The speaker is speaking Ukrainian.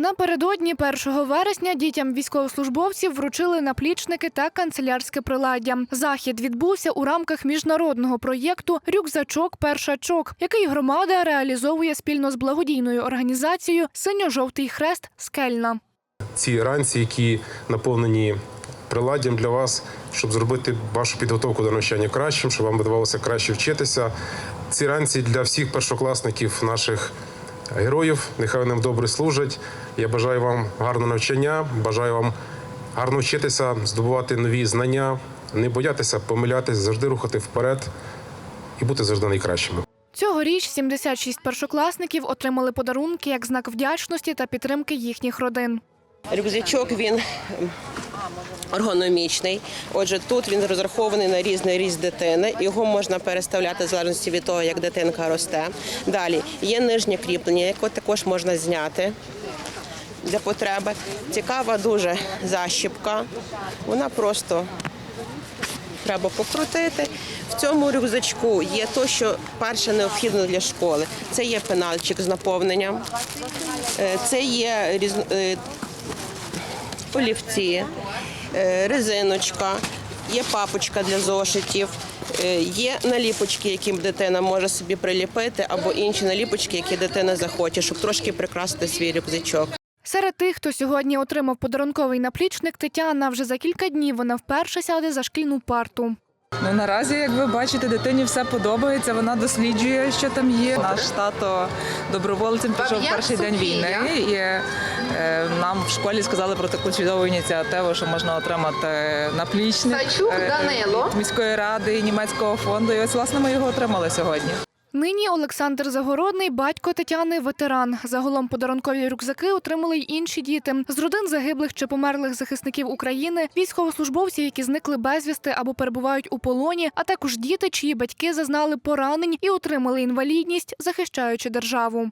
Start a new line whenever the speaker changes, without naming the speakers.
Напередодні 1 вересня дітям військовослужбовців вручили наплічники та канцелярське приладдя. Захід відбувся у рамках міжнародного проєкту Рюкзачок Першачок, який громада реалізовує спільно з благодійною організацією Синьо-жовтий хрест Скельна.
ці ранці, які наповнені приладдям для вас, щоб зробити вашу підготовку до навчання кращим, щоб вам видавалося краще вчитися. Ці ранці для всіх першокласників наших героїв. Нехай нам добре служать. Я бажаю вам гарного навчання, бажаю вам гарно вчитися, здобувати нові знання, не боятися помилятися, завжди рухати вперед і бути завжди найкращими.
Цьогоріч 76 першокласників отримали подарунки як знак вдячності та підтримки їхніх родин.
Рюкзачок він ергономічний. Отже, тут він розрахований на різний ріст дитини. Його можна переставляти в залежності від того, як дитинка росте. Далі є нижнє кріплення, яке також можна зняти для потреби. Цікава дуже защіпка. Вона просто треба покрутити. В цьому рюкзачку є те, що перше необхідно для школи. Це є пенальчик з наповненням, е, це є е, олівці, е, резиночка, є папочка для зошитів. е, Є наліпочки, які дитина може собі приліпити, або інші наліпочки, які дитина захоче, щоб трошки прикрасити свій рюкзачок.
Серед тих, хто сьогодні отримав подарунковий наплічник, Тетяна вже за кілька днів вона вперше сяде за шкільну парту.
Ну наразі, як ви бачите, дитині все подобається. Вона досліджує, що там є. Наш тато добровольцем пішов перший день війни, і е, нам в школі сказали про таку чудову ініціативу, що можна отримати наплічник
Сачук
е,
Данило.
від міської ради і німецького фонду. І ось власне ми його отримали сьогодні.
Нині Олександр Загородний, батько Тетяни, ветеран. Загалом подарункові рюкзаки отримали й інші діти з родин загиблих чи померлих захисників України, військовослужбовці, які зникли безвісти або перебувають у полоні, а також діти, чиї батьки зазнали поранень і отримали інвалідність, захищаючи державу.